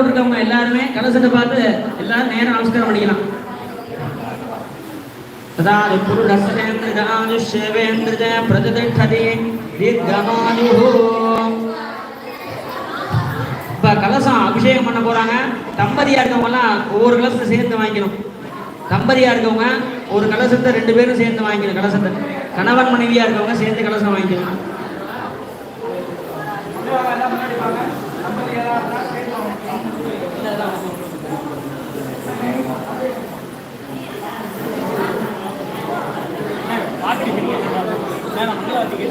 மாலை போட்டிருக்கவங்க எல்லாருமே கலசத்தை பார்த்து எல்லாரும் நேரம் நமஸ்காரம் பண்ணிக்கலாம் तदा पुरुषस्येन्द्रजानुष्येवेन्द्रज प्रजतिष्ठति दीर्घमायुः இப்ப கலசம் அபிஷேகம் பண்ண போறாங்க தம்பதியா இருக்கவங்க எல்லாம் ஒவ்வொரு கலசத்தை சேர்ந்து வாங்கிக்கணும் தம்பதியா இருக்கவங்க ஒரு கலசத்தை ரெண்டு பேரும் சேர்ந்து வாங்கிக்கணும் கலசத்தை கணவன் மனைவியா இருக்கவங்க சேர்ந்து கலசம் வாங்கிக்கணும் வாட்டிக்கு மேடம் வாட்டிக்கு